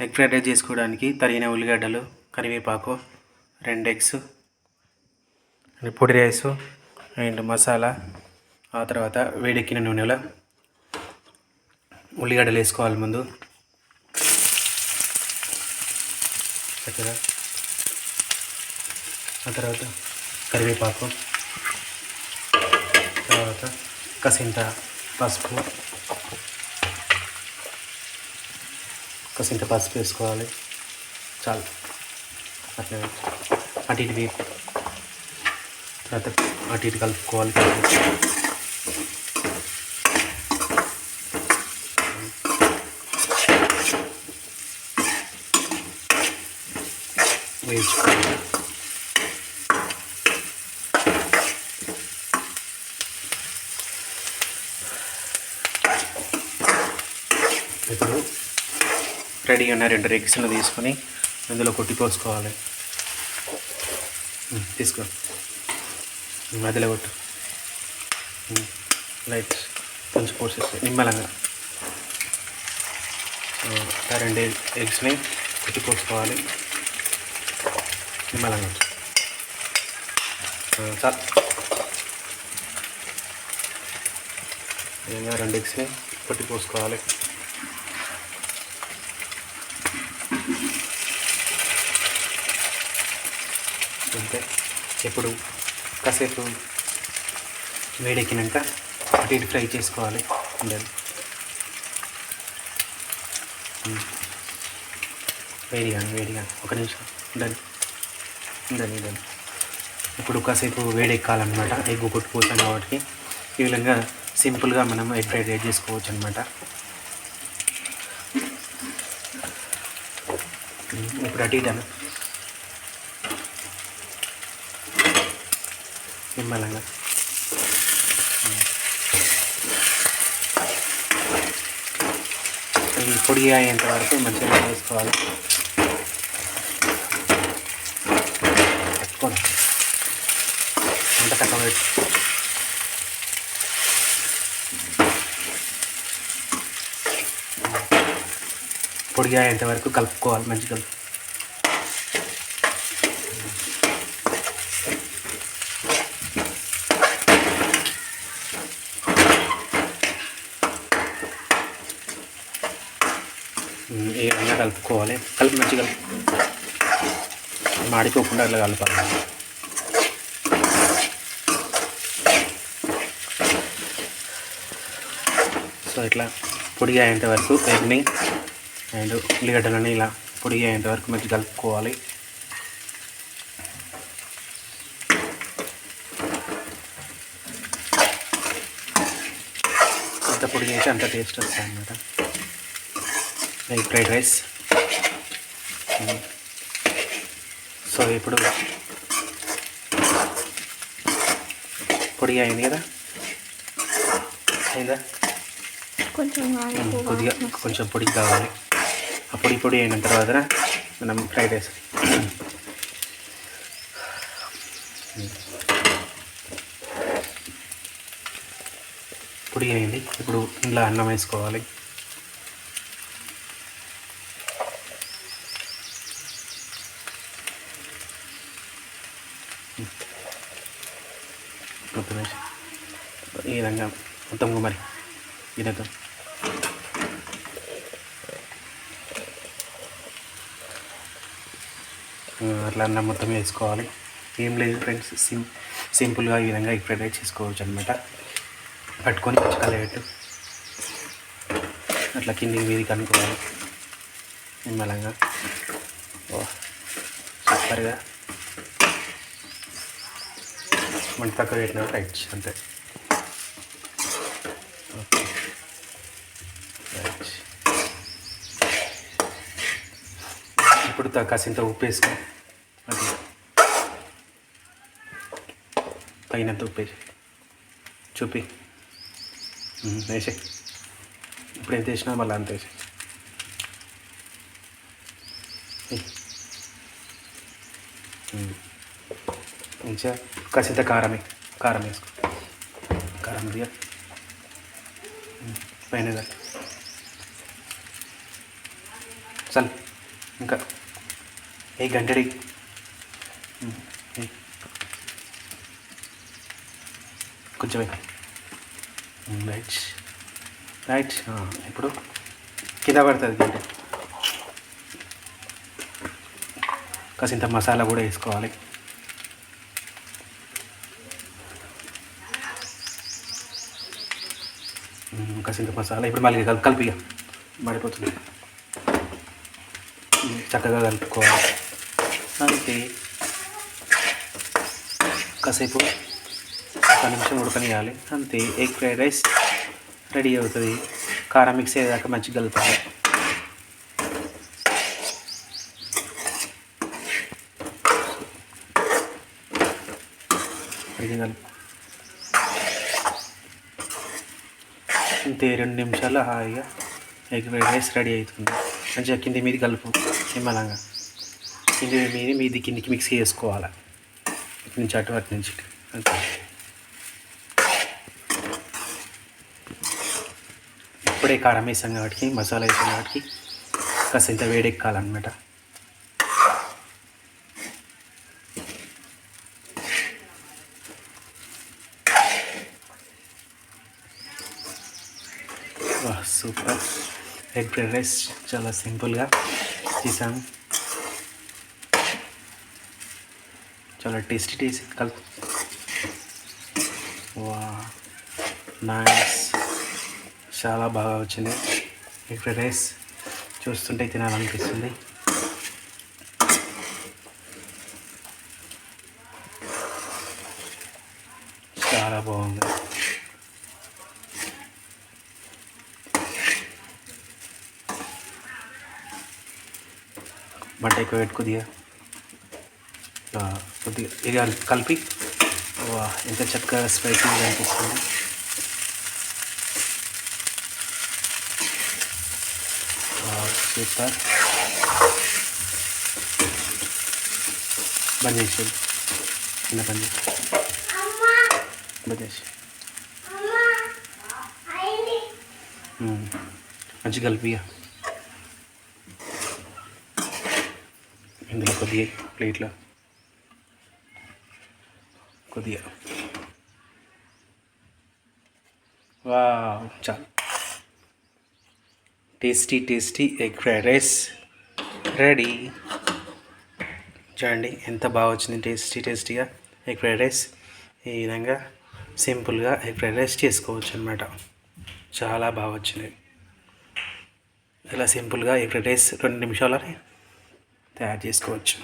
Egg fried rice చేసుకోవడానికి తరిగిన ఉల్లిగడ్డలు కరివేపాకు రెండు ఎగ్స్ పొడి రైసు అండ్ మసాలా ఆ తర్వాత వేడెక్కిన నూనెలో ఉల్లిగడ్డలు వేసుకోవాలి ముందు. చక్కగా. ఆ తర్వాత కరివేపాకు తర్వాత కసింత పసుపు కసింత పసుపు వేసుకోవాలి చాలు అట్లా అటు ఇటు వేపు తర్వాత అటు ఇటు కలుపుకోవాలి వేయించుకోవాలి ఇప్పుడు రెడీగా ఉన్న రెండు ఎగ్స్ను తీసుకొని అందులో కొట్టి పోసుకోవాలి. తీసుకో. మధ్యలో కొట్టు. లైట్ కొంచెం పోసేసి నిమ్మలంగా. రెండు ఎగ్స్ని కొట్టి పోసుకోవాలి. నిమ్మలంగా సార్ రెండు ఎగ్స్ని కొట్టి పోసుకోవాలి. అంటే ఇప్పుడు కాసేపు వేడెక్కినాక అటు ఇటు ఫ్రై చేసుకోవాలి ఉండాలి వేడిగా వేడిగా ఒక నిమిషం. ఉండాలి ఉండాలి ఉండాలి ఇప్పుడు కాసేపు వేడెక్కాలన్నమాట. ఎగ్గు కొట్టుకోవచ్చు కాబట్టి ఈ విధంగా సింపుల్గా మనం ఎగ్ ఫ్రైడ్ రైస్ చేసుకోవచ్చు అనమాట ఇప్పుడు అటు ఇటు నిమ్మలంగా. ఇది పొడి అయ్యేంత వరకు మంచిగా వేసుకోవాలి. పెట్టుకోండి అంత తక్కువ పెట్టు పొడి అయ్యేంత వరకు కలుపుకోవాలి మంచి కలుపు ఉమ్, ఈ విధంగా కలుపుకోవాలి. కలిపి మంచిగా మాడిపోకుండా అట్లా కలపాలి. సో ఇట్లా పొడి అయ్యేంత వరకు ఎగ్ని అండ్ ఉల్లిగడ్డలని ఇలా పొడి అయ్యేంత వరకు మంచిగా కలుపుకోవాలి. ఎంత పొడి చేసి అంత టేస్ట్ వస్తుంది అన్నమాట ఎగ్ ఫ్రైడ్ రైస్ సో ఇప్పుడు పొడి అయింది కదా? అయిందా? కొంచెం కొద్దిగా కొంచెం పొడి కావాలి. ఆ పొడి పొడి అయిన తర్వాత మనం ఫ్రైడ్ రైస్ పొడి అయింది ఇప్పుడు ఇంట్లో అన్నం వేసుకోవాలి. మొత్తం వేసి ఈ విధంగా మొత్తం మరి ఈ విధంగా అట్లా అన్నం మొత్తం వేసుకోవాలి. ఏం లేదు ఫ్రెండ్స్ సిం సింపుల్గా ఈ విధంగా ఈ ఫ్రైడ్ రైస్ చేసుకోవచ్చు అనమాట పట్టుకొని కలగట్టు అట్లా కిందికి మీదికి కనుక్కోవాలి నిమ్మలంగా. సూపర్గా. మన తక్కువ పెట్టిన రైట్ అంతే. ఇప్పుడు కాసింత ఉప్పు వేసుకో. అది. పైనంత ఉప్పు వేసి చూపి. వేసే ఇప్పుడు ఎంత వేసినా మళ్ళీ అంత వేసే మంచిగా కాసింత కారమే కారం వేసుకో. కారం దిగా పైన చల్ ఇంకా ఏ గంటడి? కొంచెం రైట్. రైట్. ఇప్పుడు కింద పడుతుంది గంట. కాసింత మసాలా కూడా వేసుకోవాలి. ఉమ్, మసాలా ఇప్పుడు మళ్ళీ కలిపి కలిపి మడిపోతుంది చక్కగా కలుపుకోవాలి. అంతే కాసేపు ఒక నిమిషం ఉడకనియాలి అంతే ఎగ్ ఫ్రైడ్ రైస్ రెడీ అవుతుంది. కారం మిక్స్ అయ్యేదాకా మంచిగా కలపాలి మంచిగా కలుపు అంతే రెండు నిమిషాలు హాయిగా ఎగ్ ఫ్రైడ్ రైస్ రెడీ అవుతుంది. మంచిగా కింది మీది కలుపు నిమ్మలంగా. కింది మీది మీది కిందికి మిక్స్ చేసుకోవాలి? ఇటు నుంచి అటు అటు నుంచి. అంతే. ఇప్పుడే కారం వేసాం కాబట్టి మసాలా వేసాం కాబట్టి కాసింత వేడెక్కాలన్నమాట. సూపర్ ఎగ్ ఫ్రైడ్ రైస్ చాలా సింపుల్గా చేసాం చాలా టేస్టీ టేస్టీ కల్ వా నైస్ చాలా బాగా వచ్చింది. ఎగ్ ఫ్రైడ్ రైస్ చూస్తుంటే తినాలనిపిస్తుంది. చాలా బాగుంది. మంట ఎక్కువ పెట్టు కొద్దిగా కొద్దిగా ఇది కలిపి ఎంత చక్కగా స్పైసీగా అనిపిస్తుంది సూపర్ బంద్ చేసి చిన్న బంద్ చేసి బంద్ చేసి. మంచిగా కలిపి ఇందులో కొద్దిగా ప్లేట్లో. కొద్దిగా. వా చాలు tasty tasty egg fried rice. Ready. చూడండి ఎంత బాగా వచ్చింది టేస్టీ టేస్టీగా ఎగ్ ఫ్రైడ్ రైస్. ఈ విధంగా సింపుల్గా ఎగ్ ఫ్రైడ్ రైస్ చేసుకోవచ్చు అనమాట చాలా బాగా వచ్చింది. ఇలా సింపుల్గా ఎగ్ ఫ్రైడ్ రైస్ రెండు నిమిషాలని తయారు చేసుకోవచ్చు.